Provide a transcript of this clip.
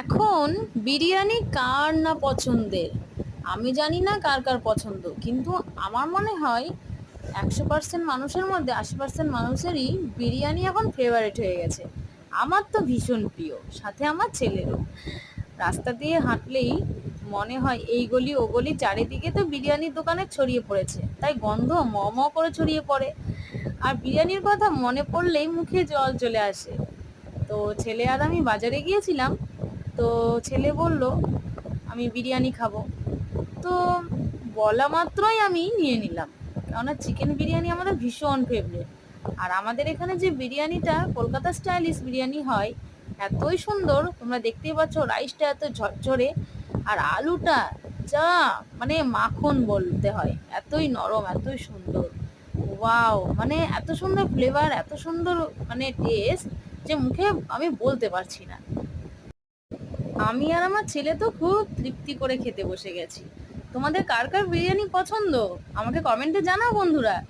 এখন বিরিয়ানি কার না পছন্দের? আমি জানি না কার কার পছন্দ, কিন্তু আমার মনে হয় একশো পার্সেন্ট মানুষের মধ্যে আশি পার্সেন্ট মানুষেরই বিরিয়ানি এখন ফেভারিট হয়ে গেছে। আমার তো ভীষণ প্রিয়, সাথে আমার ছেলেরও। রাস্তা দিয়ে হাঁটলেই মনে হয় এই গলি ও গলি চারিদিকে তো বিরিয়ানির দোকানে ছড়িয়ে পড়েছে, তাই গন্ধ ম ম করে ছড়িয়ে পড়ে। আর বিরিয়ানির কথা মনে পড়লেই মুখে জল চলে আসে। তো ছেলে আর আমি বাজারে গিয়েছিলাম তো ছেলে বলল, আমি বিরিয়ানি খাব। তো বলা মাত্রই আমি নিয়ে নিলাম। কেননা চিকেন বিরিয়ানি আমাদের ভীষণ ফেভারিট আর আমাদের এখানে যে বিরিয়ানিটা, কলকাতা স্টাইলিশ বিরিয়ানি হয়, এতই সুন্দর, তোমরা দেখতেই পাচ্ছ রাইসটা এত ঝরঝরে, আর আলুটা যা মানে মাখন বলতে হয়, এতই নরম, এতই সুন্দর। ওয়াও মানে এত সুন্দর ফ্লেভার এত সুন্দর মানে টেস্ট যে মুখে আমি বলতে পারছি না। আমি আর আমার ছেলে তো খুব তৃপ্তি করে খেতে বসে গেছি। তোমাদের কার কার বিরিয়ানি পছন্দ? আমাকে কমেন্টে জানাও বন্ধুরা।